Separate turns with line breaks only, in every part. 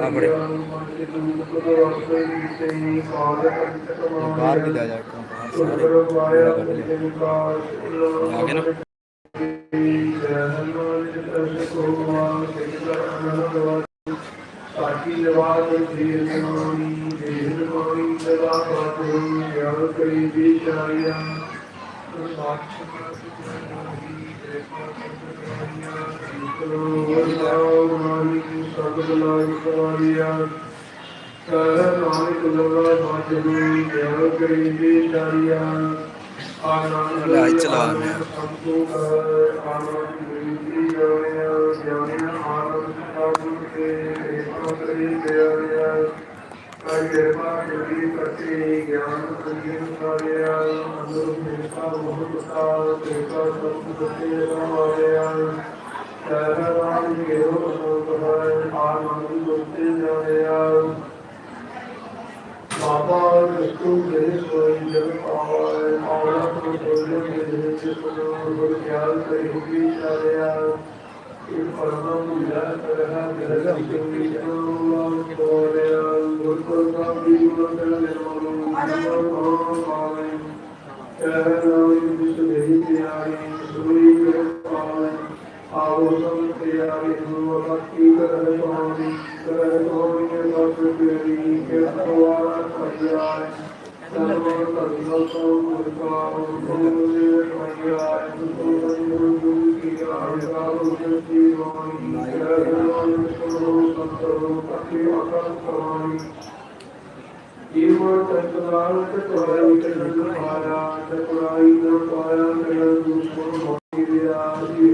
ਆਪਣੇ ਬਾਹਰ ਵੀ ਲੈ ਜਾ ਕੇ ਬਾਹਰ
ਦੀ ਸ਼ਾਇਆ ਸਗਲ ਲਾਇ ਕਵਾਰੀਆ ਕਰ ਨਾਨਕ ਲੋਗਾ ਬਾਜੂ ਯਾਰ ਕਰੀ ਦੀ ਸ਼ਾਇਆ ਆਨੰਦ
ਲੈ ਚਲਾ ਮੈਂ।
ਸੰਤੋ ਕਰ ਆਨੰਦ ਮਿਲਦੀ ਜਾਣਿਆ ਜਾਣਿਆ ਆਨੰਦ ਸਾਧੂ ਕੇ ਰੇਪਾ ਕਰੀ ਗਿਆ ਕਈ ਕਿਰਪਾ ਕਰੀ ਕਰਤੇ ਗਿਆਨ ਸੰਗੀਤ ਸਾਰਿਆ ਅੰਦਰ ਮੇਰਾ ਬਹੁਤ ਤਾ ਕਿਰਪਾ ਸਤਿ ਕਰਤੇ ਰਵਾਇਆ ਸਹਿਰਾਮ ਗੇਰੋ ਸੋਤਿ ਆਨੰਦ ਗੁਰਤੇ ਜਾਣਿਆ ਬਾਬਾ ਕ੍ਰਿਸ਼ਤੂ ਦੇ ਸੋਈ ਜਗ ਪਾਵੈ ਆਵਲਾ ਤੋਂ ਸੋਲੇ ਦੇ ਵਿੱਚ ਸੁਨੋ ਗੁਰ ਖਿਆਲ ਕਰੀ ਵੀ ਚਾਰਿਆ ਇਹ ਪਰਮਾ ਮੁਲਾ ਕਰਹਾ ਗਰਗ ਸਿਉਈ ਜਨੋ ਤੋਰਿਆ ਗੁਰ ਗੁਰ ਦਾ ਗੁਰ ਕਰ ਲੈ ਮਨੋ ਮਨੋ ਪਾਵੈ ਵਿਸ ਦੇਹੀ ਪਿਆਰੀ ਸੁਈ ਗੁਰ ਪਾਵੈ ਆਵੋ ਸਮ ਪਿਆਰੀ ਗੁਰੂ ਭਗਤੀ ਕਰਹਿ ਪਾਵੀ ਕਰਹਿ ਪਾਵੀ ਕੇ ਬਸ ਤੇਰੀ ਕਿਰਪਾ ਕਰਿਆ ਸਰਵ ਧਰਮ ਸੋ ਗੁਰਕਾ ਗੁਰੂ ਮਈਆ ਤੁਤੋ ਗੁਰੂ ਗੁਰੂ ਕੀ ਆਇਆ ਗੁਰੂ ਜੀ ਵਾਣੀ ਕਰਹਿ ਨਾਮ ਸੁਣੋ ਸੰਤੋ ਪਤੀ ਆਕਾਰ ਕਮਾਈ ਜੀਵਨ ਤਤਵਾਲ ਤਤਵਾਈ ਤਨ ਪਾਇਆ ਤਤਵਾਈ ਨ ਪਾਇਆ ਤਨ ਦੁਸ਼ਮਨ ਹੋਈ ਰਿਆ ਜੀਵ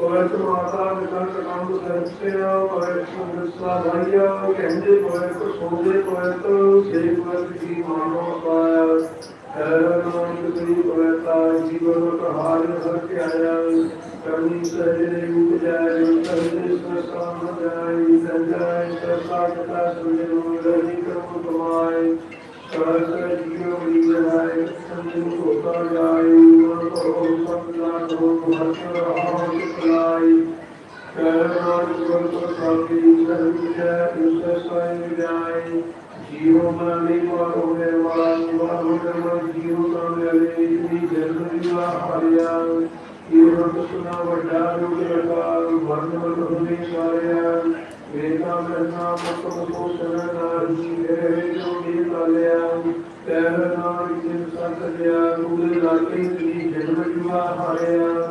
ਪਵਿੱਤਰ ਮਾਤਾ ਨਿਕੰਟ ਕੰਦ ਸਰਸਿਆ ਪਵਿੱਤਰ ਵਿਸਲਾ ਭਾਈਆ ਕਹਿੰਦੇ ਪਵਿੱਤਰ ਸੋਦੇ ਪਵਿੱਤਰ ਸੇ ਪਵਿੱਤਰ ਕੀ ਮਾਨੋ ਪਾਇਆ ਨਾਨਕ ਤੇਰੀ ਬਰਤਾ ਜੀਵਨ ਕਹਾਰ ਹਰ ਆਇਆ ਕਰਨੀ ਸਹਿਜੇ ਉਪਜੈ ਜੋ ਸਹਿਜੇ ਸਸਾਮ ਜਾਈ ਸੰਜਾਇ ਸਰਸਾ ਕਥਾ ਸੁਨੇ ਰੋਣੀ ਕਰਮ ਕਮਾਏ। ਸਰਸ ਜੀਵ ਪ੍ਰਸਾਦੀ ਸਰਜੈ ਉਸ ਸਾਈ ਜਾਏ ਜੀਵ ਮਨ ਮਾਰੋ ਹੈ ਵਾਲਾ ਨਿਵਾਰੋ ਕਰਮ ਜੀਵ ਕਾਮਲੇ ਇਤਨੀ ਜਨਮ ਜੀਵਾ ਹਰਿਆ ਇਹ ਰਤ ਸੁਨਾ ਵੱਡਾ ਰੂਪ ਲਗਾ ਵਰਨ ਮਨ ਹੁਨੇ ਸਾਰਿਆ ਵੇਦਾ ਮਰਨਾ ਮੁਖ ਮੁਖੋ ਸਰਨਾਰੀ ਹੈ ਜੋ ਨੀ ਕਾਲਿਆ ਤੈਰ ਨਾਮ ਜਿਨ ਸੰਤ ਲਿਆ ਗੁਰ ਲਾਗੇ ਇਤਨੀ ਜਨਮ ਜੀਵਾ ਹਰਿਆ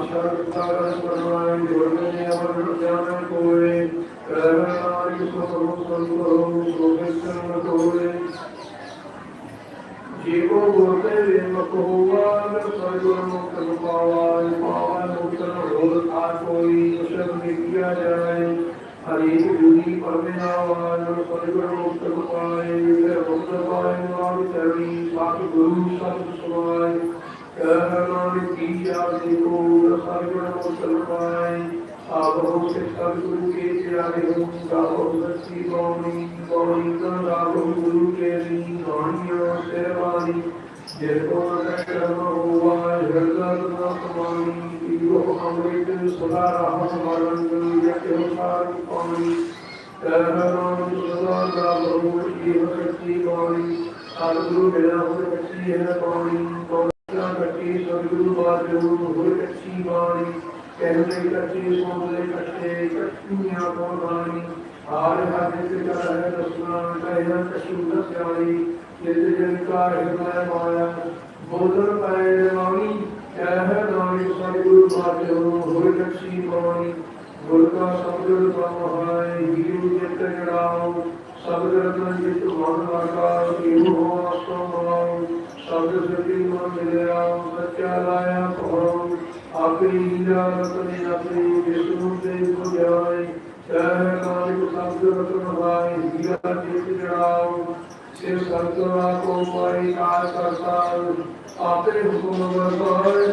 ਤੁਮਾਰੇ ਆਪ ਸ਼ਰਤ ਸਾਗਰ ਪਰਮਾਏ ਗੁਰਨੇ ਅਮਰ ਜਾਣ ਕੋਏ ਕਰਨਾਰੀ ਸੋ ਸੰਤੋ ਗੋਬਿੰਦ ਕੋਏ ਜੀਵੋ ਗੁਰਤੇ ਵੇ ਮਕੋਵਾ ਸਰਗੁਰ ਮੁਕਤ ਪਾਵਾ ਪਾਵਾ ਮੁਕਤ ਰੋਲ ਆ ਕੋਈ ਉਸਰ ਨਿਕਿਆ ਜਾਏ ਹਰੀ ਜੁਗੀ ਪਰਮੇਨਾਵਾ ਜੋ ਸਰਗੁਰ ਮੁਕਤ ਪਾਏ ਫਿਰ ਮੁਕਤ ਪਾਏ ਨਾਮ ਚਰਣੀ ਸਤ ਗੁਰੂ ਸਤ ਸਮਾਏ ਕਰਨਾਰੀ ਕੀ ਆ ਦੇਖੋ ਸਰਗੁਰ ਮੁਕਤ ਪਾਏ ਆਵੋ ਸਿੱਖ ਸਤਿਗੁਰੂ ਕੇ ਪਿਆਰੇ ਹੋ ਗਾਵੋ ਸੱਚੀ ਬਾਣੀ ਬਾਣੀ ਦਾ ਗਾਵੋ ਗੁਰੂ ਕੇ ਰੀ ਬਾਣੀਓ ਸੇਵਾਨੀ ਜੇ ਕੋ ਕਰਮ ਹੋਵਾ ਹਿਰਦਾ ਨਾ ਸਮਾਨੀ ਪੀਓ ਅੰਮ੍ਰਿਤ ਸਦਾ ਰਹਾ ਮਰਨ ਯਕਿ ਸਾਰ ਪਾਣੀ ਕਰਮ ਸਦਾ ਗਾਵੋ ਜੀਵ ਸੱਚੀ ਬਾਣੀ ਸਤਿਗੁਰੂ ਬਿਨਾ ਹੋਰ ਕੱਚੀ ਹੈ ਬਾਣੀ ਬਾਣੀ ਕੱਚੀ ਸਤਿਗੁਰੂ ਬਾਜੋ ਹੋਰ ਕੱਚੀ ਬਾਣੀ ਕਹਿੰਦੇ ਕੱਚੇ ਸੋਦੇ ਕੱਚੇ ਕੱਚੀਆਂ ਕੋ ਬਾਣੀ ਆਰ ਹਾਦੇ ਤੇ ਕਰ ਹੈ ਦਸਨਾ ਕਹਿਆ ਕਛੂ ਦਸਿਆਲੀ ਜਿਤ ਜਨ ਕਾ ਹਿਰਦੈ ਮਾਇਆ ਬੋਧਨ ਪੈ ਬਾਣੀ ਕਹਿ ਨਾਮੀ ਸਤਿਗੁਰੂ ਬਾਜੋ ਹੋਰ ਕੱਚੀ ਬਾਣੀ ਗੁਰ ਕਾ ਸਬਦ ਬ੍ਰਹਮਾਏ ਹੀਰੂ ਜਿਤ ਜੜਾਓ ਸਬਦ ਰਤਨ ਜਿਤ ਮਨ ਲਾਗਾ ਹੀਰੂ ਹੋ ਅਸਤੋ ਮਾਉ ਸਬਦ ਸਤੀ ਮਨ ਮਿਲਿਆ ਸੱਚਾ ਲਾਇਆ ਭਉ ਆਪਣੀ ਹੀਰਾ ਰਤਨੇ ਆਪਣੀ ਵਿਸ਼ਨੂੰ ਦੇ ਬੁਝਾਏ ਕਹਿ ਨਾਨਕ ਸਬਦ ਰਤਨ ਹਾਏ ਹੀਰਾ ਜਿਤ ਜੜਾਓ ਸਿਰ ਸੰਤਰਾ ਕੋ ਪਾਈ ਕਾਲ ਕਰਤਾ ਆਪੇ ਹੁਕਮ ਵਰਤਾਏ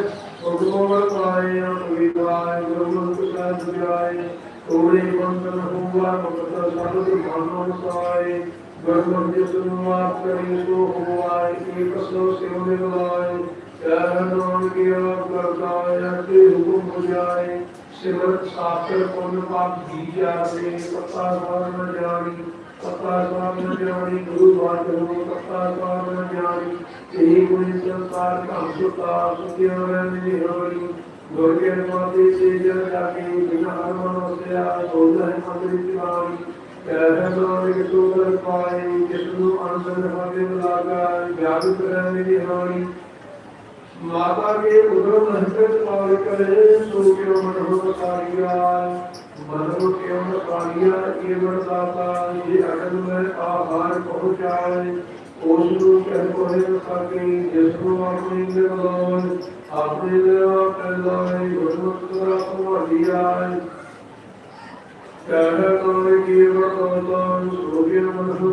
ਹੁਕਮ ਵਰਤਾਏ ਅਪਵਿਦਾਏ ਗੁਰਮੁਖ ਸਾਹਿਬ ਜਾਏ ਤੋੜੇ ਬੰਦਨ ਹੋਵਾ ਮੁਕਤ ਸਬਦ ਭਾਨੋ ਸਾਏ ਗੁਰਮੁਖ ਜਿਸ ਨੂੰ ਆਪ ਕਰੀ ਸੋ ਹੋਵਾਏ ਏਕ ਸੋ ਸਿਉ ਨਿਵਾਏ ਕਹਿ ਨਾਮ ਕੀ ਆਪ ਕਰਤਾ ਅਕੇ ਹੁਕਮ ਬੁਝਾਏ ਸਿਮਰਤ ਸਾਖਰ ਪੁੰਨ ਪਾਪ ਜੀ ਜਾਵੇ ਪਤਾ ਸਵਾਰ ਨ ਜਾਣੀ ਪਤਾ ਸਵਾਰ ਨ ਜਾਣੀ ਗੁਰੂ ਬਾਤ ਹੋ ਪਤਾ ਸਵਾਰ ਨ ਜਾਣੀ ਇਹ ਗੁਣੀ ਸੰਸਾਰ ਧਮ ਸੁਤਾ ਸੁਖਿਆ ਰਹਿ ਹੋਰੀ ਗੁਰ ਕੇ ਮਾਤੇ ਸੇ ਜਨ ਜਾਗੇ, ਬਿਨਾ ਹਰਮਨ ਵਸਿਆ ਸੋਧ ਹੈ ਮੰਦਿਰ ਦੀਵਾਨੀ ਕਹਿ ਨਾਨਕ ਸੋਦਰ ਪਾਏ, ਜਿਸ ਨੂੰ ਅੰਦਰ ਹਵੇ ਲਾਗਾ ਗਿਆਨ ਕਰੈ ਮੇਰੀ ਹਾਣੀ ਮਾਤਾ ਕੇ ਉਦਰਮ ਨਹਿਤ ਪਾਲ ਕਰੇ ਸੋ ਕਿਉ ਮਨ ਹੋ ਸਾਰੀਆ ਮਨ ਹੋ ਕਿਉ ਨ ਸਾਰੀਆ ਇਹ ਵਰ ਦਾਤਾ ਇਹ ਅਗਲ ਮੈਂ ਆਹਾਰ ਪਹੁੰਚਾਏ ਉਸ ਨੂੰ ਕਹਿ ਕੋਏ ਸਕੇ ਜਿਸ ਨੂੰ ਆਪਣੀ ਨਿਰਵਾਨ ਆਪਣੇ ਨਿਰਵਾ ਪੈਦਾਏ ਗੁਰਮੁਖ ਤੁਹਾਡੀ ਆਏ ਕਹਿ ਨਾਨਕ ਕੀ ਵਰਤਾਤਾ ਸੋ ਕਿਉ ਮਨ ਹੋ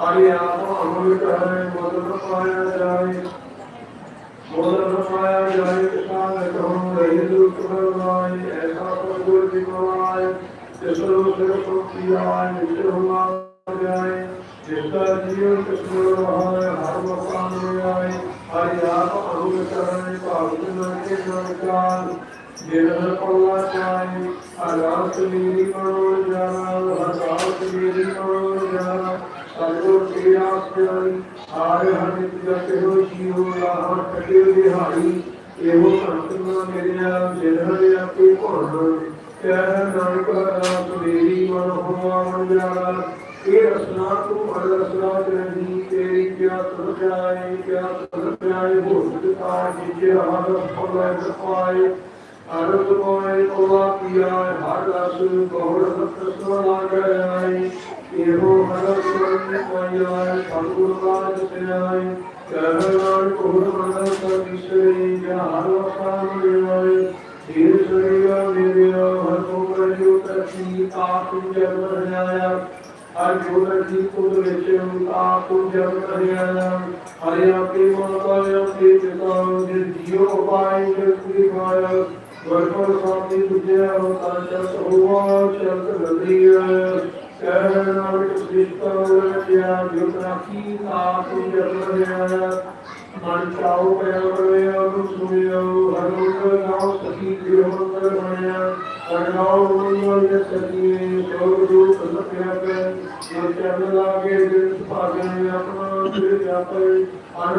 ਆਰੇ ਆਪ ਅਮਲ ਕਰੇ ਮਦਦ ਪਾਇਆ ਜਾਏ ਮਦਦ ਪਾਇਆ ਜਾਏ ਤਾਂ ਕਰਮ ਰਹੇ ਦੁਖ ਕਰਵਾਏ ਐਸਾ ਪ੍ਰਭੂ ਜੀ ਕਰਵਾਏ ਜਿਸ ਨੂੰ ਸਿਰ ਤੋਂ ਕੀਆ ਨਿਜ ਹੁਮਾ ਜਾਏ ਜਿਸਦਾ ਜੀਵਨ ਕਿਸਮਤ ਰਹਾਏ ਹਰ ਮਕਾਨ ਵਿੱਚ ਆਏ ਹਰਿ ਆਪ ਅਨੁਗ ਕਰਨੇ ਭਾਗਤ ਨਾ ਕੇ ਸਰਕਾਰ ਨਿਰਲ ਪੱਲਾ ਚਾਏ ਅਰਾਸ ਮੇਰੀ ਕਰੋ ਜਾਣਾ ਹਰਾਸ ਮੇਰੀ ਕਰੋ ਜਾਣਾ ਸਤਿਗੁਰ ਕੀ ਆਸ ਜਾਈ ਆਰੇ ਹਰਿ ਜਗ ਹੋ ਜੀਉ ਲਾਹ ਕਟਿ ਦਿਹਾੜੀ, ਇਹੋ ਸੰਤਨਾ ਮੇਰਿਆ ਜਿਨ੍ਹਾਂ ਦੇ ਆਪੇ ਭੁੱਲ ਕਹਿ ਨਾਨਕ ਰਾਸ ਮੇਰੀ ਮਨ ਹੋਵਾ ਮਨ ਜਾਣਾ ਇਹ ਰਸਨਾ ਤੂੰ ਹਰ ਰਸਨਾ ਚਰਨੀ ਤੇਰੀ ਕਿਆ ਸੁਰਜਾਏ ਕਿਆ ਸੁਰਜਾਏ ਭੂਤ ਕਾ ਜਿਜੇ ਹਰ ਫਲ ਪਾਏ। ਅਰਥ ਪਾਏ ਕੋਲਾ ਕੀਆ, ਹਰ ਰਸ ਬਹੁੜ ਸਤ ਸੋਨਾ ਗਾਏ ਇਹੋ ਹਰ ਸੁਰਨੀ ਪਾਇਆ ਸਤਿਗੁਰ ਬਾਦ ਸਿਆਏ ਕਹਿ ਨਾਨਕ ਕੋਲ ਮਨ ਸਰਬਿਸਰੇ ਜਾਂ ਹਰ ਵਸਾਨ ਲਿਆਏ ਧੀਰ ਸਰੀਆ ਮੇਰਿਆ ਹਰ ਕੋ ਕਰਿਓ ਤਰਸੀ, ਆਪ ਜਨ ਰਜਾਇਆ ਹਰ ਜੋਦਰ ਜੀ ਕੁਦ ਵਿੱਚ ਆਪ ਜਨ ਰਜਾਇਆ ਹਰਿ ਆਪੇ ਮਨ ਪਾਇਆ ਤੇ ਪਿਤਾ ਦੇ ਜੀਉ ਪਾਈ ਜਿਸ ਦੀ ਮਾਇਆ ਵਰਪਰ ਸਾਮੀ ਤੁਝਿਆ ਹੋਤਾ ਜਸ ਹੋਵਾ ਚਲਤ ਨਦੀਆ ਕਹਿ ਨਾਨਕ ਸ੍ਰਿਸ਼ਟਾ ਰਚਿਆ ਜੋ ਰਾਖੀ ਆਪ ਜਨ ਰਜਾਇਆ ਮਨ ਚਾਉ ਪਿਆ ਬੜਿਆ ਨੂੰ ਸੁਣਿਓ ਹਰਿ ਨਾਮ ਸਖੀ ਜਿਵੰਦਰ ਬਣਿਆ ਅਰਨਾਉ ਮੰਗਲ ਦੇ ਸਤੀਏ ਸੋਗ ਰੂਪ ਲਪਿਆ ਕਰ ਜੋ ਚਰਨ ਲਾਗੇ ਜਿਸ ਭਾਗਨ ਆਪਣਾ ਸਿਰ ਜਾਪੇ ਅਨ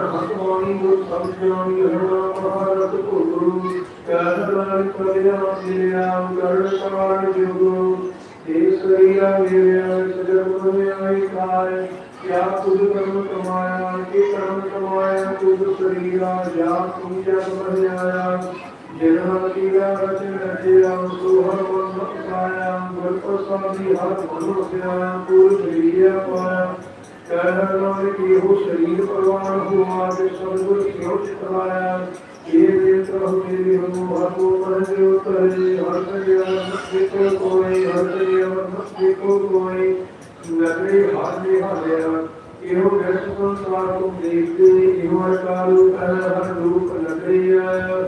ਹਤਵਾਣੀ ਗੁਰ ਸਮਝਾਣੀ ਹਰਣਾ ਮਹਾਰਤ ਭੁਗਰੂ ਕਹਿ ਨਾਨਕ ਕਰਿਆ ਮਿਲਿਆ ਗਰਣ ਸਮਾਨ ਜੁਗੂ ਇਸ ਰੀਆ ਮੇਰਿਆ ਸਜਨ ਮੇ ਆਈ ਖਾਏ ਕਿਆ ਤੁਧ ਕਰਮ ਕਮਾਇਆ ਕਿ ਕਰਮ ਕਮਾਇਆ ਤੁਧ ਸਰੀਰਾ ਜਾ ਤੂੰ ਜਗ ਬਹਿਆਇਆ ਜਿਨ੍ਹਾਂ ਤੀਰਾ ਰਚਨ ਰਚਿਆ ਸੋ ਹਰ ਮਨ ਪਾਇਆ ਗੁਰ ਪ੍ਰਸਾਦੀ ਹਰ ਮਨ ਵਸਿਆ ਪੂਰ ਸਰੀਆ ਪਾਇਆ ਕਹਿ ਨਾਨਕ ਇਹੋ ਸਰੀਰ ਪ੍ਰਵਾਨ ਹੁਆ ਤੇ ਸਤਿਗੁਰ ਸਿਉ ਚਿਤਰਾਇਆ ਇਹ ਦੇ ਪ੍ਰਭੂ ਮੇਰੀ ਹੋ ਹਰ ਕੋ ਪਰਜੇ ਉਤਰੇ ਹਰ ਕਰਿਆ ਮੁਕਤੀ ਕੋ ਕੋਈ ਹਰ ਕਰਿਆ ਮੁਕਤੀ ਕੋ ਕੋਈ ਨਗਰੀ ਹਰ ਦੇ ਹਾਲਿਆ ਇਹੋ ਵਿਰਸ ਸੰਸਾਰ ਤੋਂ ਦੇਖਦੇ ਇਹੋ ਅਕਾਲੂ ਪਹਿ ਹਰ ਰੂਪ ਨਗਰੀ ਆਇਆ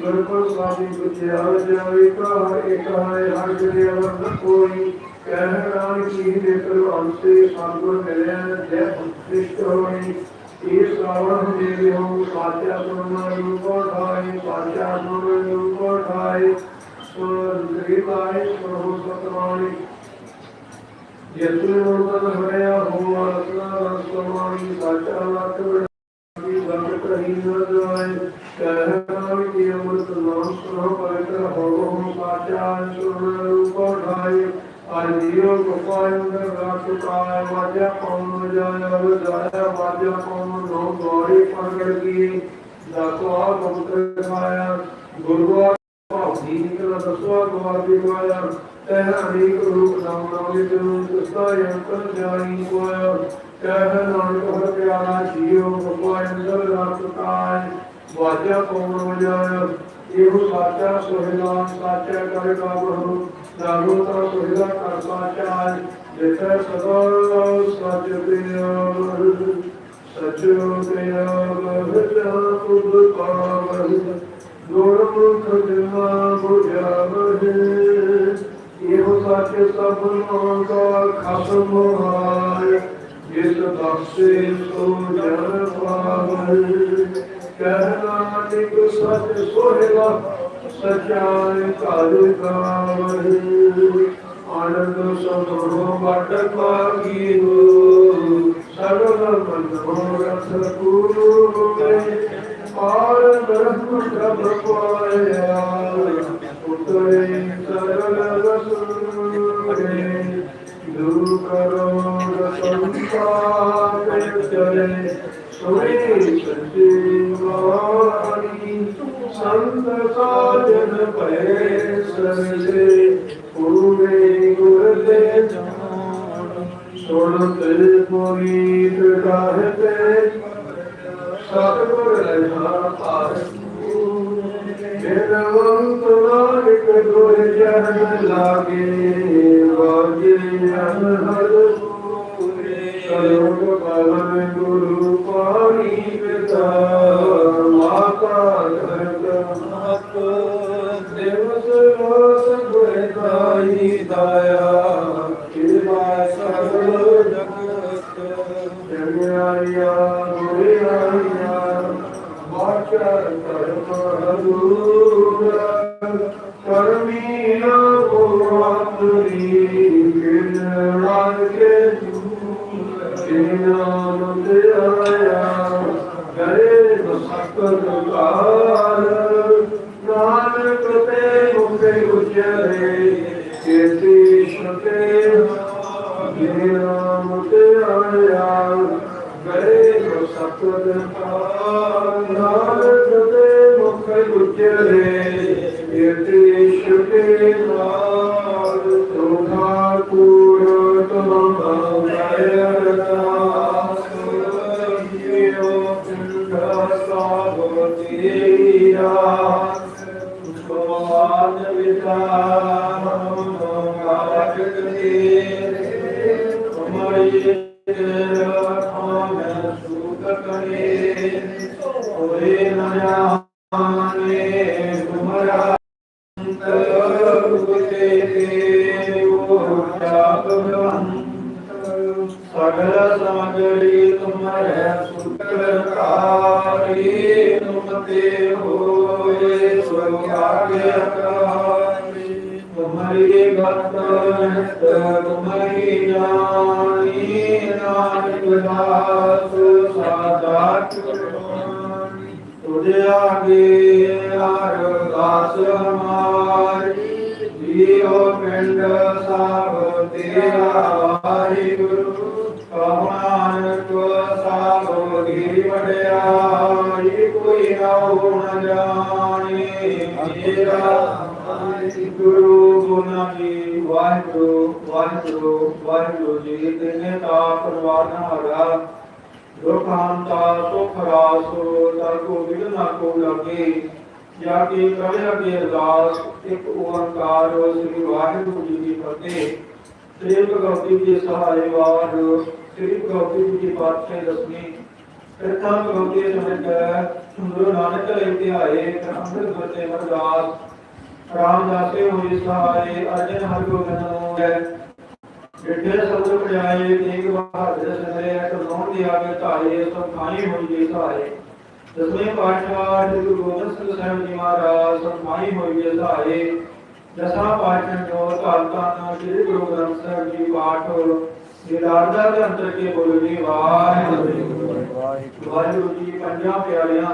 ਗੁਰ ਕੋ ਸਾਧੀ ਪੁੱਛਿਆ ਜਾਵੇ ਕਾ ਇੱਕ ਹੈ ਹਰ ਜਨੇ ਅਵਰ ਕੋਈ ਕਹਿ ਨਾਨਕ ਕੀ ਦੇ ਪ੍ਰਭਾਵ ਸੇ ਸਤਿਗੁਰ ਮਿਲਿਆ ਜੈ ਸ੍ਰਿਸ਼ਟ ਹੋਈ ਇਹ ਸ਼ਰਾਵਣ ਦੇ ਹੋ ਸਾਚਾ ਸੁਣਨਾ ਰੂਪ ਠਾਈ ਸਾਚਾ ਸੁਣਨਾ ਰੂਪ ਠਾਈ ਸੋ ਗਰੀਬਾਈ ਸੋ ਸਤਵਾਣੀ ਯਤਨ ਮਨ ਹੋਇਆ ਹੋਆ ਰਸਨਾ ਰਸਮਾਨੀ ਸਾਚਾ ਲੱਖ ਬੜੀ ਬੰਦ ਕਰੀ ਨ ਜਾਏ। ਕਹਿ ਨਾਮ ਕੀ ਅਮਰਤ ਨਾਮ ਸੁਨੋ ਪਵਿੱਤਰ ਹੋ ਹੋ ਸਾਚਾ ਸੁਨ ਰੂਪ ਠਾਈ ਅਜੀਓ ਗੋਪਾਇੰਦਰ ਰਾਤ ਕਾਇ ਵਾਜਾ ਕੌਣ ਜਾਇਆ ਵਜਾਇਆ ਵਾਜਾ ਕੌਣ ਨੋ ਗੋਰੀ ਪਰਗੜ ਕੀ ਦਾਤੋ ਆ ਗੁਪਤ ਖਾਇਆ ਗੁਰੂਆ ਭਾਵੀ ਨਿਕਲ ਦਸਵਾ ਗਵਾਰ ਦੀ ਮਾਇਆ ਤਹ ਅਨੇਕ ਰੂਪ ਨਾਮ ਨਾਮੇ ਜਨੂ ਦਸਤਾ ਯੰਤਰ ਜਾਈ ਕੋਇਆ ਕਹਿ ਨਾਨਕ, ਹਰ ਪਿਆਰਾ ਜੀਉ ਗੋਪਾਇੰਦਰ ਰਾਤ ਕਾਇ ਵਾਜਾ ਕੌਣ ਵਜਾਇਆ ਇਹੋ ਸਾਚਾ ਸੁਹਿਲਾ, ਸਾਚਾ ਕਰੇਗਾ ਬਹੂ ਨਾਮੋ ਤਾ ਸੁਹਿਲਾ ਕਰ ਸਾਚਾ ਜਿਤੈ ਸਦਾ ਸਚ ਪਿਆ ਸਚੋ ਪਿਆ ਬਹਤਾ ਤੁਧ ਪਾਵਹਿ ਗੁਰਮੁਖ ਜਨਾ ਬੁਝਾਵਹਿ ਇਹੋ ਸੱਚ ਸਭ ਨੂੰ ਦਾ ਖਸਮ ਹਾਇ ਜਿਸ ਬਖਸ਼ੇ ਸੋ ਜਨ ਪਾਵਹਿ ਕਹਿਣਾ ਸਚ ਸੋਹਿਲਾ ਸਚਾਈ ਘਰ ਗਾਵਹਿ ਆਨੰਦ ਸਭੋ ਵਟ ਪਾਗੀਓ ਸਰਵ ਮਨ ਰਸ ਪੂਰੇ ਆਰ ਬ੍ਰਹਮ ਪ੍ਰਭ ਪਾਇਆ ਉਤਰੇ ਸਰਲ ਰਸੂਰੇ ਦੂਰ ਕਰੋ ਰਸੰਪਾਤ ਚਲੇ ਸੰਤ ਸਾਜਨ ਭੈ ਸਰਜੇ ਪੂਰੇ ਗੁਰ ਦੇ ਸੁਣ ਤੇ ਪੁਨੀਤ ਗਾਹਤੇ ਸਤਿਗੁਰ ਰਹਿਣਾ ਪਾਰ ਬਿਨਵੰਤ ਨਾਨਕ ਗੁਰ ਜਨ ਲਾਗੇ ਵਾਜੇ ਅਨਹਦ
ਹੋਏ ਸੁਖਾਗੇ ਅਕਾਰੀ ਤੁਮਰੀ ਗਤ ਨਿਤ ਤੁਮਰੀ ਜਾਣੀ, ਨਾਨਕ ਦਾਸ, ਸਾਦਾ ਚੁਰਾਨੀ ਤੁਝੇ ਆਗੇ ਅਰਦਾਸ ਹਮਾਰੀ ਜੀਉ ਪਿੰਡ ਸਭ ਤੇਰਾ ਵਾਹਿਗੁਰੂ। ਕਹੁਨਾਨਕ ਸਭ ਦੀ ਵਡਿਆਈ। ਕੋਈ ਨ ਜਾਣੇ, ਮੇਰਾ ਗੁਰੂ ਗੁਨਾ ਜੀ ਵਾਹਿਗੁਰੂ ਵਾਹਿਗੁਰੂ ਵਾਹਿਗੁਰੂ ਜੀ ਤਿਨੇ ਤਾ ਪਰਵਾਰ ਹਰਾ। ਦੁਖਾਂਤਾ ਸੁਖ ਰਾਸੋ ਦਰ ਕੋ ਵਿਗਨਾ ਕੋ ਲਗੇ। ਜਾ ਕੇ ਕਰੇ ਅਗੇ ਅਰਦਾਸ, ਇੱਕ ਓੰਕਾਰ ਸ੍ਰੀ ਵਾਹਿਗੁਰੂ ਜੀ ਕੀ ਫਤਿਹ। ਸ੍ਰੀ ਭਗਵਤੀ ਜੀ ਸਹਾਇ ਵਾਰ, ਸ੍ਰੀ ਭਗਵਤੀ ਜੀ ਦੀ ਪਾਤਸ਼ਾਹੀ ਕਿਰਤਾਂ ਭਗਵਤੀ ਸਮੇਤ ਸੁੰਦਰ ਨਾਨਕ ਲੈ ਧਿਆਏ, ਅੰਮ੍ਰਿਤ ਬਤੇ ਅਰਦਾਸ ਰਾਮਦਾਸੇ ਹੋਈ ਸਹਾਇ ਅਰਜਨ ਹਰਿ ਗੋਬਿੰਦ ਨੂੰ ਹੈ ਬਿਠੇ ਪੜਾਏ ਤੇਗ ਬਹਾਦਰ ਸਦਰੇ ਕਲੋਂ ਦੀ ਆਗੇ ਧਾਰੇ ਸਭ ਖਾਈ ਹੋਈ ਜੀ ਸਹਾਇ ਦਸਵੇਂ ਪਾਤਸ਼ਾਹ ਗੁਰੂ ਗੋਬਿੰਦ ਸਿੰਘ ਸਾਹਿਬ ਜੀ ਮਹਾਰਾਜ ਸਮਾਈ ਹੋਈ ਹੈ ਸਹਾਇ ਦਸਾਂ ਪਾਤਸ਼ਾਹ ਜੋ ਧੰਨ ਸ੍ਰੀ ਗੁਰੂ ਗ੍ਰੰਥ ਸਾਹਿਬ ਜੀ ਪਾਠ ਦਿਦਾਰਦਾ ਦੇ ਅੰਤਰ ਕੇ ਬੋਲੋ ਜੀ ਵਾਹਿਗੁਰੂ। ਵਾਹਿਗੁਰੂ ਜੀ ਪੰਜਾਂ ਪਿਆਰਿਆਂ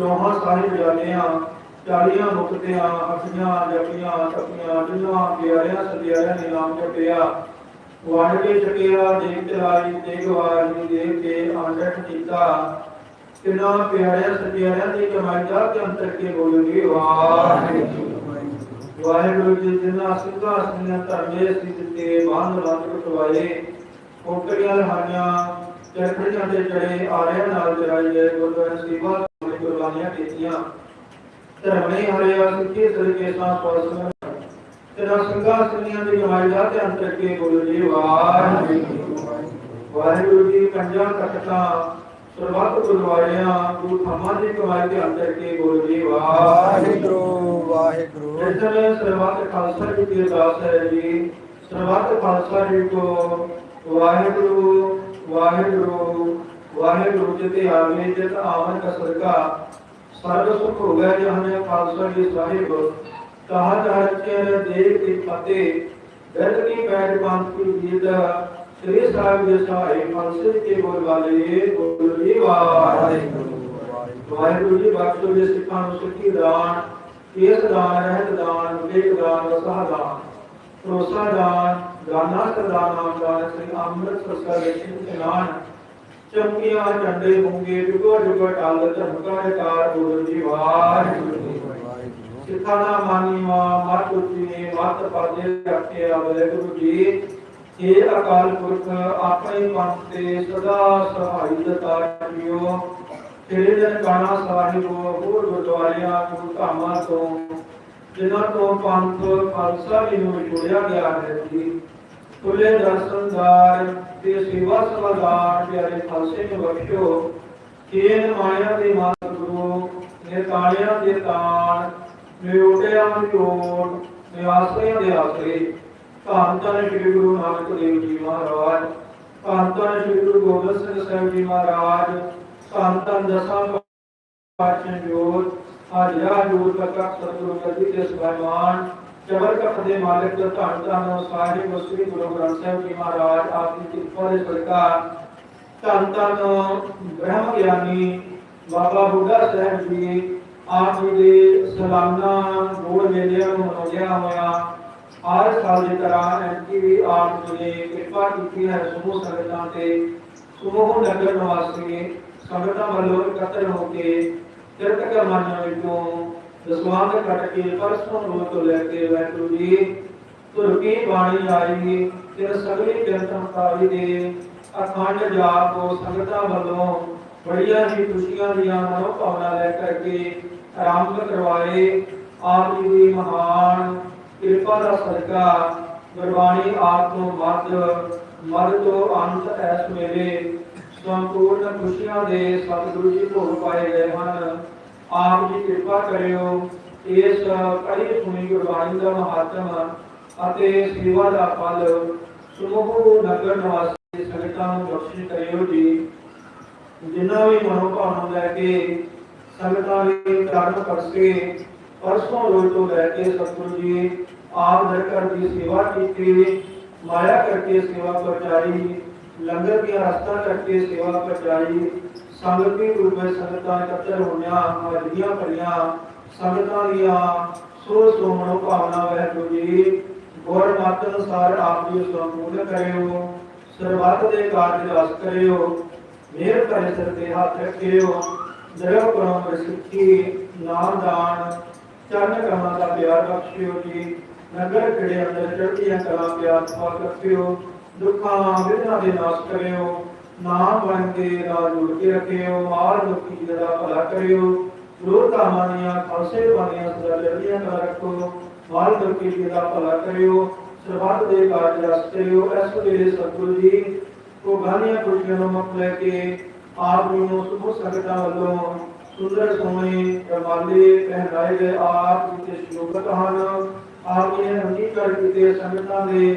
ਰੋਹਾਂ ਸਾਹਿਬ ਜਾਲਿਆਂ ਚਾਲੀਆਂ ਮੁਕਤਿਆਂ ਅਖੀਆਂ ਜਪੀਆਂ ਤਪੀਆਂ ਜਿਨ੍ਹਾਂ ਪਿਆਰਿਆਂ, ਸਤਿਆਰਿਆਂ ਨੇ ਨਾਮ ਜਪਿਆ ਵੜ ਕੇ ਦੇਖ ਚਲਾਈ ਤੇ ਗਵਾਰੀ ਦੇਖ ਕੇ ਆਂਡਟ ਕੀਤਾ। ਕਿਨਾਂ ਪਿਆਰਿਆਂ, ਸਤਿਆਰਿਆਂ ਦੀ ਕਮਾਈ ਜਾ ਅੰਤਰ ਕੇ ਬੋਲੂਗੀ ਵਾਹਿਗੁਰੂ ਵਾਹਿਗੁਰੂ ਜੀ ਜਿਨ੍ਹਾਂ ਸਿੰਘਾਂ ਸਿੰਘਾਂ ਧਰਮੇ ਸੀ ਦਿੱਤੇ ਬੰਦ ਬੰਦ ਕਟਵਾਏ ਕੋਕੜੀਆਂ ਲਹਾਈਆਂ ਚਰਖੜੀਆਂ ਤੇ ਚੜੇ ਆਰਿਆਂ ਨਾਲ ਚਰਾਈਏ ਗੁਰਦੁਆਰਾ ਸੇਵਾ ਤੋਂ ਕੁਰਬਾਨੀਆਂ ਕੀਤੀਆਂ। ਧਰਮੇ ਹਰਿਆ ਸਿੱਖੀ ਸਰਕੇ ਸਾਂ ਪਰਸਨ ਤੇਰਾ ਸੰਗਾ ਸਿੰਘਾਂ ਦੀ ਕਮਾਈ ਜਾ ਕੇ ਅੰਤਰ ਬੋਲੋ ਜੀ, ਵਾਹਿਗੁਰੂ। ਵਾਹਿਗੁਰੂ ਜੀ ਪੰਜਾਂ ਤਖਤਾਂ ਸਰਬੱਤ ਗੁਰਦੁਆਰਿਆਂ ਗੁਰੂ ਥਾਮਾਂ ਦੀ ਕਮਾਈ ਦੇ ਅੰਤਰ ਬੋਲੋ ਜੀ, ਵਾਹਿਗੁਰੂ।
ਵਾਹਿਗੁਰੂ ਵਾਹਿਗੁਰੂ
ਸਰਬੱਤ ਖਾਲਸਾ ਜੀ ਦੀ ਅਰਦਾਸ ਹੈ ਜੀ, ਸਰਬੱਤ ਖਾਲਸਾ ਜੀ ਕੋ ਵਾਹਿਗੁਰੂ। ਵਾਹਿਗੁਰੂ ਵਾਹਿਗੁਰੂ ਜੀ ਤੇ ਆਵੇ ਜਿਤ ਆਵਨ ਕਾ ਸਰਕਾ ਸਰਬ ਸੁਖ ਹੋ ਗਿਆ ਜਹਾਂ ਖਾਲਸਾ ਜੀ ਸਾਹਿਬ ਕਹਾ ਚਾਰ ਕੇ ਦੇਖ ਕੇ ਫਤਿਹ ਦਰਦ ਕੀ ਬੈਠ ਪੰਥ ਕੀ ਜੀਤ ਸ੍ਰੀ ਸਾਹਿਬ ਦੇ ਸਹਾਈ ਖਾਲਸੇ ਕੇ ਬੋਲ ਵਾਲੇ ਬੋਲ ਜੀ ਵਾਹਿਗੁਰੂ ਵਾਹਿਗੁਰੂ ਜੀ ਬਖਸ਼ੋ ਜੀ ਸਿੱਖਾਂ ਨੂੰ ਸਿੱਖੀ ਦਾਨ ਕੇਸ ਦਾਨ ਰਹਿਤ ਦਾਨ ਵਿਵੇਕ ਦਾਨ ਵਸਾ ਦਾਨ ਭਰੋਸਾ ਦਾਨ ਦਾਨਾ ਸਦਾ ਨਾਮ ਸ੍ਰੀ ਅੰਮ੍ਰਿਤ ਸਸਕਾ ਲੇਖਿਤ ਇਸ਼ਨਾਨ ਚਮਕੀਆਂ ਝੰਡੇ ਮੁੰਗੇ ਜੁਗੋ ਜੁਗੋ ਟਲ ਝਮਕਾ ਕਾਰ ਬੋਲ ਜੀ ਵਾਹਿਗੁਰੂ। ਸਿੱਖਾਂ ਮਾਨੀਵਾ ਮਤ ਉੱਚੀ ਮਤ ਪਾਦੇ ਰੱਖੇ ਆਵੇ ਗੁਰੂ ਜੀ। ਇਹ ਅਕਾਲ ਪੁਰਖ, ਆਪਣੇ ਪੰਥ ਤੇ ਸਦਾ ਸਹਾਈ ਦਤਾ ਜੀਓ। ਤੇਰੇ ਜਨ ਗਾਣਾ ਸਾਹਿਬ, ਹੋਰ ਗੁਰਦੁਆਰਿਆਂ, ਗੁਰੂ ਧਾਮਾਂ ਤੋਂ, ਜਿਨ੍ਹਾਂ ਤੋਂ ਪੰਥ, ਖਾਲਸਾ ਜੀ ਨੂੰ ਜੋੜਿਆ ਗਿਆ ਹੈ ਜੀ। ਤੁਲੇ ਦਰਸ਼ਨਦਾਰ ਤੇ ਸੇਵਾ ਸਵਾਦਾਰ ਪਿਆਰੇ ਖਾਲਸੇ ਨੂੰ ਬਖਸ਼ੋ। ਕੇਨ ਮਾਇਆ ਦੇ ਮਾਤ ਗੁਰੂ ਨੇ ਤਾਲਿਆਂ ਦੇ ਤਾਣ ਨਿਉਟਿਆਂ ਦੀ ਓਟ ਨਿਆਸਿਆਂ ਦੇ ਆਸਰੇ। ਧੰਨ ਧੰਨ ਸ੍ਰੀ ਗੁਰੂ ਨਾਨਕ ਦੇਵ ਜੀ ਮਹਾਰਾਜ, ਧੰਨ ਧੰਨ ਸ੍ਰੀ ਗੁਰੂ ਗੋਬਿੰਦ ਸਿੰਘ ਸਾਹਿਬ ਜੀ ਮਹਾਰਾਜ, ਧੰਨ ਧੰਨ ਦਸਾਂ ਪਾਚਨ ਜੋਤ, ਹਾਜ਼ਰਾ ਜੋਤ ਪ੍ਰਕਾਸ਼ ਸਤਿਗੁਰੂ ਗੱਦੀ ਦੇ ਸੁਭਾਇਮਾਨ ਚਵਰ ਕਪ ਦੇ ਮਾਲਕ ਧੰਨ ਧੰਨ ਸਾਹਿਬ ਸ੍ਰੀ ਗੁਰੂ ਗ੍ਰੰਥ ਸਾਹਿਬ ਜੀ ਮਹਾਰਾਜ, ਆਪ ਦੀ ਕਿਰਪਾ ਦੇ ਸਦਕਾ ਧੰਨ ਧੰਨ ਬ੍ਰਹਮ ਗਿਆਨੀ ਬਾਬਾ ਬੁੱਢਾ ਸਾਹਿਬ ਜੀ, ਆਪ ਜੀ ਦੇ ਸਾਲਾਨਾ ਗੋੜ ਮੇਲਿਆਂ ਨੂੰ ਮਨਾਉਂਦਿਆਂ ਹੋਇਆ ਹਰ ਸਾਲ ਦੀ ਤਰ੍ਹਾਂ ਐਤਕੀ ਆਪ ਜੀ ਨੇ ਕਿਰਪਾ ਕੀਤੀ ਹੈ ਸਮੂਹ ਸੰਗਤਾਂ ਤੇ, ਸਮੂਹ ਨਗਰ ਨਿਵਾਸੀ ਸੰਗਤਾਂ ਵੱਲੋਂ ਇਕੱਤਰ ਹੋ ਕੇ ਕਿਰਤ ਕਰਮਾਂ ਵਿੱਚੋਂ ਦਸਵਾਂਗ ਕੱਟ ਕੇ ਪਰਸੋਂ ਰੋਜ਼ ਤੋਂ ਲੈ ਕੇ ਵੈਗੁਰੂ ਜੀ ਤੁਰ ਕੇ ਬਾਣੀ ਆਈ ਤੇ ਸਗਲੀ ਕਿਰਤਨ ਦੇ। ਅਖੰਡ ਜਾਪ ਕੋ ਸੰਗਤਾਂ ਵੱਲੋਂ ਬੜੀਆਂ ਹੀ ਖੁਸ਼ੀਆਂ ਦੀਆਂ ਮਨੋ ਭਾਵਨਾ ਲੈ ਕਰਕੇ ਆਰੰਭ ਕਰਵਾਏ। ਆਪ ਜੀ ਦੀ ਮਹਾਨ ਕਿਰਪਾ ਦਾ ਸਦਕਾ ਗੁਰਬਾਣੀ ਆਪ ਤੋਂ ਮੱਧ ਮੱਧ ਤੋਂ ਅੰਤ ਐਸ ਵੇਲੇ ਸੰਪੂਰਨ ਖੁਸ਼ੀਆਂ ਦੇ ਸਤਿਗੁਰੂ ਜੀ ਭੋਗ ਪਾਏ ਗਏ ਹਨ। ਆਪ ਜੀ ਕਿਰਪਾ ਕਰਿਓ। ਇਸ ਕੜੀ ਸੁਣੀ ਗੁਰਬਾਣੀ ਦਾ ਮਹਾਤਮ ਅਤੇ ਸੇਵਾ ਦਾ ਫਲ ਸਮੂਹ ਨਗਰ ਨਿਵਾਸੀ ਸੰਗਤਾਂ ਨੂੰ ਬਖਸ਼ਿਸ਼ ਕਰਿਓ ਜੀ। ਜਿਨ੍ਹਾਂ ਵੀ ਮਨੋਭਾਵਨਾ ਲੈ ਕੇ ਸੰਗਤਾਂ ਦੇ ਚਰਨ ਕਰਕੇ ਪਰਸੋਂ ਰੋਜ਼ ਤੋਂ ਲੈ ਕੇ ਸਤਿਗੁਰੂ ਜੀ, ਆਪ ਦਰਕਾਰ ਦੀ ਸੇਵਾ ਕੀਤੀ, ਮਾਇਆ ਕਰਕੇ ਸੇਵਾ ਪ੍ਰਚਾਰੀ ਲੰਗਰ ਦੀਆਂ ਰਸਤਾ ਕਰਕੇ ਸੇਵਾ ਪਹੁੰਚਾਈ ਸੰਗਤੀ ਰੂਪੇ ਸੰਗਤਾਂ ਇਕੱਤਰ ਹੋਈਆਂ ਹਾਜ਼ਰੀਆਂ ਭਰੀਆਂ, ਸੰਗਤਾਂ ਦੀਆਂ ਸੋ ਸੋ ਮਨੋਭਾਵਨਾ ਵਹਿ ਜੀ ਗੁਰ ਮਤ ਅਨੁਸਾਰ ਆਪ ਜੀ ਸੰਪੂਰਨ ਕਰਿਓ, ਸਰਬੱਤ ਦੇ ਕਾਰਜ ਰਸ ਕਰਿਓ ਮੇਰ ਕਰੇ ਸਿਰ ਤੇ ਹੱਥ ਰੱਖਿਓ ਦਰਵ ਕਰਮ ਪ੍ਰਸਿੱਧੀ ਨਾਮ ਦਾਨ, ਚਰਨ ਕਮਲਾਂ ਦਾ ਪਿਆਰ ਬਖਸ਼ਿਓ ਜੀ, ਨਗਰ ਖੜੇ ਅੰਦਰ ਚੜ੍ਹਦੀਆਂ ਕਲਾ ਪਿਆਰ ਪਾਕ ਰੱਖਿਓ ਦੁੱਖਾਂ ਵਿਧਾਂ ਦੇ ਨਾਸ਼ ਕਰਿਓ, ਨਾਮ ਬਣ ਕੇ ਰਾਜ ਜੁੜ ਕੇ ਰੱਖਿਓ, ਮਾਰ ਦੁਖੀ ਦਾ ਭਲਾ ਕਰਿਓ। ਰੋਹ ਕਾਮਾਨੀਆਂ ਖਾਸੇ ਬਾਣੀਆਂ, ਸਦਾ ਲੜੀਆਂ ਕਲਾ ਰੱਖੋ। ਮਾਰ ਦੁਖੀ ਦਾ ਭਲਾ ਕਰਿਓ, ਸਰਬੱਤ ਦੇ ਕਾਰਜ ਰਸ ਇਸ ਵੇਲੇ ਸਤਿਗੁਰੂ ਜੀ ਕੋ ਗਾਨੀਆਂ ਖੁਸ਼ੀਆਂ ਨੂੰ ਮੁੱਖ ਲੈ ਕੇ ਆਪ ਜੀ ਨੂੰ ਸੁਭ ਸੰਗਤਾਂ ਵੱਲੋਂ ਸੁੰਦਰ ਸੋਹਣੇ ਰਮਾਲੇ ਪਹਿਨਾਏ ਗਏ ਆਪ ਜੀ ਦੇ ਸ਼ਲੋਕਤ ਹਨ ਆਪ ਜੀ ਨੇ ਕੀਤੇ ਸੰਗਤਾਂ ਦੇ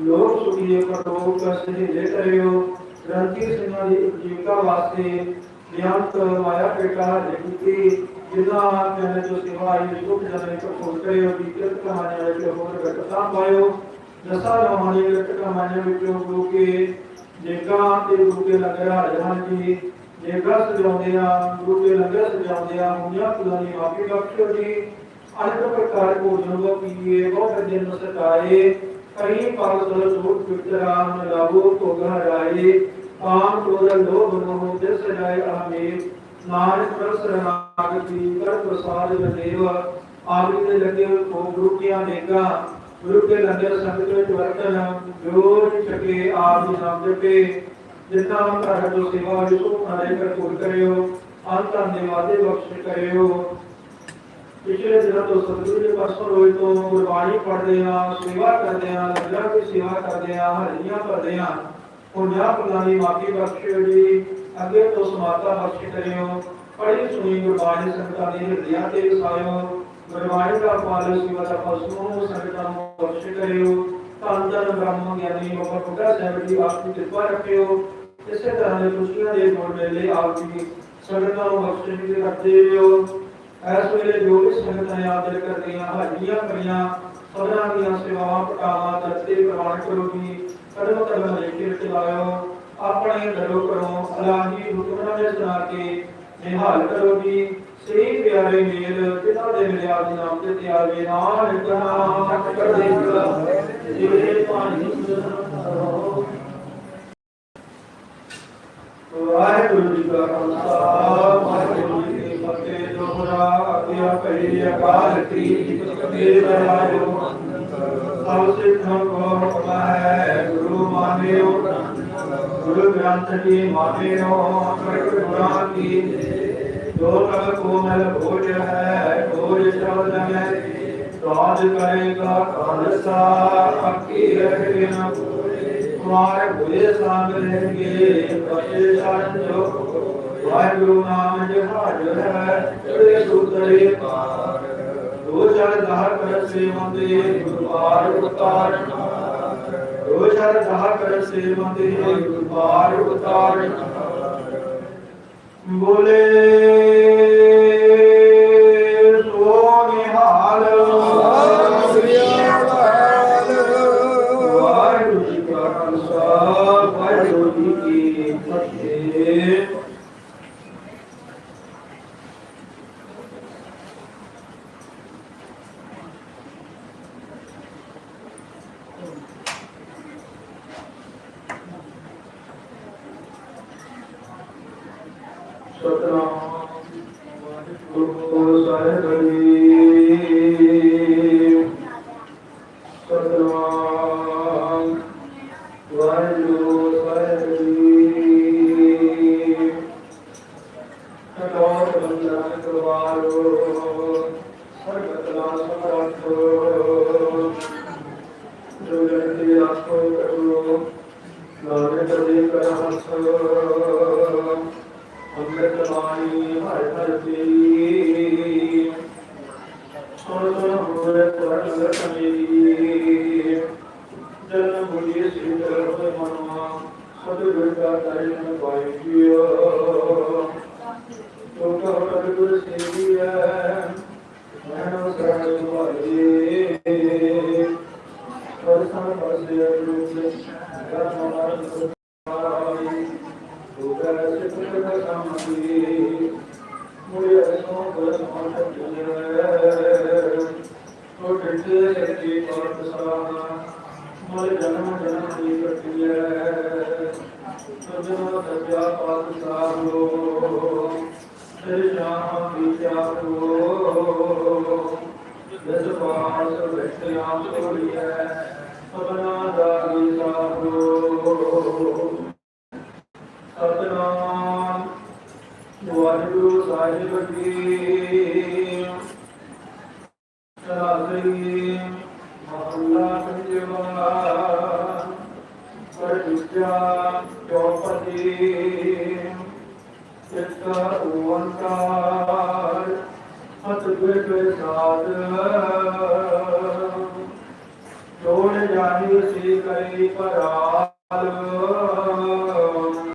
ਲੋਕ ਸੁਖੀਏ ਪਰਲੋਕ ਸਹਿਲੇ ਕਰਿਓ, ਗ੍ਰੰਥੀ ਸਿੰਘਾਂ ਦੀ ਜੀਵਿਕਾ ਵਾਸਤੇ ਬਿਆੰਤ ਮਾਇਆ ਪੇਟਾ ਲਿਖੀ ਜਿਨ੍ਹਾਂ ਕਹਿੰਦੇ ਜੋ ਸੇਵਾ ਆਈ ਸੁਖ ਜਨਨੀ ਕੋ ਕਰਿਓ ਦੀ ਕਿਰਤ ਕਹਾਣੀ ਵਿੱਚ ਹੋਰ ਘਟਤਾ ਪਾਇਓ। ਦਸਾਂ ਰਹਾਣੀ ਕਿਰਤ ਕਹਾਣੀ ਵਿੱਚੋਂ ਗੁਰੂ ਕੇ ਜੇਗਾ ਤੇ ਗੁਰੂ ਕੇ ਲੰਗਰ ਹਾਜ਼ਰ ਹਨ ਜੀ। ਜੇਗਾ ਸਜਾਉਂਦੇ ਆ ਗੁਰੂ ਕੇ ਲੰਗਰ ਸਜਾਉਂਦੇ ਆ ਹੁੰਦੀਆਂ ਫੁੱਲਾਂ ਦੀ ਮਾਫੀ ਬਖਸ਼ੋ ਜੀ। ਅਨੇਕ ਪ੍ਰਕਾਰ ਭੋਜਨ ਕੋ ਪੀਏ ਬਹੁਤ ਦਿਨ ਸਤਾਏ ਕਈ ਪਲ ਸਰ ਸੂਟ ਪਿਤਰਾਮ ਲਾਭੋ ਭੋਗ ਹਰਾਏ ਕਾਮ ਕ੍ਰੋਧ ਲੋਭ ਮੋਹ ਦਿਸ ਸਜਾਏ ਆਮੇ ਨਾਨਕ ਪ੍ਰਸ ਰਨਾਗਤੀ ਕਰ ਪ੍ਰਸਾਦ ਦੇਵ ਆਪ ਜੀ ਦੇ ਲੱਗੇ ਹੋਏ ਭੋਗ ਗੁਰੂ ਕੀਆਂ ਨੇਗਾ ਗੁਰੂ ਕੇ ਲੰਗਰ ਸੰਗਤ ਵਿੱਚ ਵਰਤਨ, ਜੋਰ ਛਕੇ ਆਪ ਜੀ ਨਾਮ ਜਪੇ। ਜਿੰਨਾ ਘਰ ਤੋਂ ਸੇਵਾ ਵਿੱਚ ਸੋ ਨਾਲੇ ਕਰ ਪੂਰ ਕਰਿਓ, ਅੰਤਾਂ ਦੇ ਵਾਦੇ ਬਖਸ਼ ਕਰਿਓ। ਪਿਛਲੇ ਦਿਨਾਂ ਤੋਂ ਸਤਿਗੁਰੂ ਦੇ ਪਾਸੋਂ ਰੋਜ਼ ਤੋਂ ਗੁਰਬਾਣੀ ਪੜ੍ਹਦੇ ਆ ਸੇਵਾ ਕਰਦੇ ਆ ਲੰਗਰਾਂ ਦੀ ਸੇਵਾ ਕਰਦੇ ਆ ਹਰੀਆਂ ਭਰਦੇ ਆ ਪੁੰਨਿਆ ਫੁੱਲਾਂ ਦੀ ਮਾਫੀ ਬਖਸ਼ਿਓ ਜੀ ਅੱਗੇ ਤੋਂ ਸਮਾਤਾ ਬਖਸ਼ ਕਰਿਓ, ਪੜ੍ਹੀ ਸੁਣੀ ਗੁਰਬਾਣੀ ਸੰਗਤਾਂ ਦੇ ਹਿਰਦਿਆਂ ਤੇ ਵਸਾਇਓ ਗੁਰਬਾਣੀ ਦਾ ਪਾਲ ਸੇਵਾ ਦਾ ਫਸਮੂ ਸੰਗਤਾਂ ਨੂੰ ਬਖਸ਼ ਕਰਿਓ। ਧੰਨ ਧੰਨ ਬ੍ਰਹਮ ਗਿਆਨੀ ਬਾਬਾ ਬੁੱਢਾ ਸਾਹਿਬ ਜੀ, ਆਪ ਦੀ ਕਿਰਪਾ ਰੱਖਿਓ। ਇਸੇ ਤਰ੍ਹਾਂ ਦੇ ਖੁਸ਼ੀਆਂ ਦੇ ਜੋੜ ਮੇਲੇ ਆਪ ਜੀ ਸੰਗਤਾਂ ਨੂੰ ਬਖਸ਼ਿਸ਼ ਦੇ ਕਰਦੇ ਹੋ ਇਸ ਵੇਲੇ ਜੋ ਵੀ ਸੰਗਤਾਂ ਯਾਦ ਕਰਦੀਆਂ ਹਾਜ਼ਰੀਆਂ ਕਰੀਆਂ ਸਭਨਾਂ ਦੀਆਂ ਸੇਵਾਵਾਂ, ਪਟਾਵਾ ਦਰਤੇ ਪ੍ਰਵਾਨ ਕਰੋ ਜੀ, ਕਦਮ ਕਦਮ ਲੈ ਕੇ ਚਲਾਇਓ ਆਪਣੇ ਘਰੋਂ ਕਰੋ ਅਲਾਹੀ ਹੁਕਮਾਂ ਦੇ ਸੁਣਾ ਕੇ ਨਿਹਾਲ ਕਰੋ ਜੀ। ਸਹੀ ਪਿਆਰੇ ਮੇਲ ਜਿਨ੍ਹਾਂ ਦੇ ਮਿਲਿਆ ਦੇ ਨਾਮ ਤੇ ਤਿਆਗੇ ਨਾਨਕ ਨਾਮ ਕਰਦੇ ਜਿਵੇਂ ਪਾਣੀ ਸੁਣੋ ਵਾਹਿਗੁਰੂ ਜੀ ਕਾ ਖਾਲਸਾ। ਫਤਿਹ ਦੋਹਰਾ ਅਗਿਆ ਕਰੀ ਅਕਾਲ ਕੀ ਫਤਿਹ ਬਰਾਇਓ ਸਭ ਸਿੱਖਾਂ ਕੋ ਪਤਾ ਹੈ ਗੁਰੂ ਮਾਨਿਓ ਗੁਰੂ ਗ੍ਰੰਥ ਜੀ ਮਾਨਿਓ ਪ੍ਰਗਟ ਗੁਰਾਂ ਕੀ ਜੋ ਕਲ ਕੋ ਮਲ ਭੋਜ ਹੈ ਭੋਜ ਸ਼ਬਦ ਹੈ ਰਾਜ ਕਰੇਗਾ ਖਾਲਸਾ ਅੱਕੀ ਰਹਿ ਨਾ ਕੁਮਾਰ ਬੁਰੇ ਸੰਗ ਰਹਿਣਗੇ ਬਖਸ਼ੇ ਸ਼ਰਨ ਜੋ ਵਾਹਿਗੁਰੂ ਨਾਮ ਜਹਾਜ ਹੈ ਚੜੇ ਸੁਤਰੇ ਪਾਰ। ਦੋ ਚੜ ਦਹਰ ਕਰ ਸੇਵੰਦੇ ਗੁਰਬਾਰ ਉਤਾਰਨ ਦੋ ਚੜ ਦਹਰ ਕਰ ਸੇਵੰਦੇ ਗੁਰਬਾਰ ਉਤਾਰਨ ਬੋਲੇ ਸਤਨਾਮ ਬੰਦਨ ਕਰਵਾਰੋ ਸਮਰੱਥ ਜੋ ਜਨ ਕੀ ਆਸੋ ਕਰੋ ਨਾਨਕ ਦੇ ਕਰ ਹੰਸ ਅੰਮ੍ਰਿਤ ਬਾਣੀ ਹਰ ਹਰ ਦੀ ਸੁਣ ਸੁਣ ਹੋਵੇ ਪੜਨ ਮੇਰੀ ਜਨਮ ਬੁਲੀ ਸਿਰ ਹੋਏ ਮਨਵਾ ਸਤਿਗੁਰ ਦਾ ਦਰਸ਼ਨ ਪਾਈ ਜੀਓ ਤੋ ਕਹ ਸਤਿਗੁਰ ਸੇਵੀਐ ਮਨੋ ਸਰਣ ਸੁਭਾਈ ਪਰਸਨ ਪਰਸੇ ਰੂਪ ਕਰਮ ਮਾਰ ਸੁਭਾਈ ਉਗਰ ਸਿੱਖ ਦਾ ਸਮਝੀ ਮੁੜੇ ਅਸੋਂ ਬਲ ਸਮਾਨ ਜੁਨੇ ਤੋ ਟਿੱਟੇ ਸੱਚੀ ਪਾਤ ਸਾਨਾ ਜਨਮ ਜਨਮ ਦੀ ਕਟਿਐ ਸਜਣਾ ਸਜਾ ਪਾਤ ਸਾਰੋ ਤੇਰੇ ਜਾਮ ਵਿਚਾਰ ਕੋ ਜਸ ਪਾਸ ਵਿਟਿਆ ਤੋੜੀਐ ਸਭਨਾ ਦਾ ਵਿਸਾਰੋ ਸਤਨਾਮ ਵਾਹਿਗੁਰੂ ਸਾਹਿਬ ਜੀ। ਸਰਾਸਰੀ ਮਹੱਲਾ ਦੁਜਾ ਚੌਪਦੀ ਇੱਕ ਓੰਕਾਰ ਸਤਿਗੁਰ ਪ੍ਰਸਾਦ। ਜੋੜ ਜਾਹੀ ਸੀ ਕਰੀ ਪਰਾਲ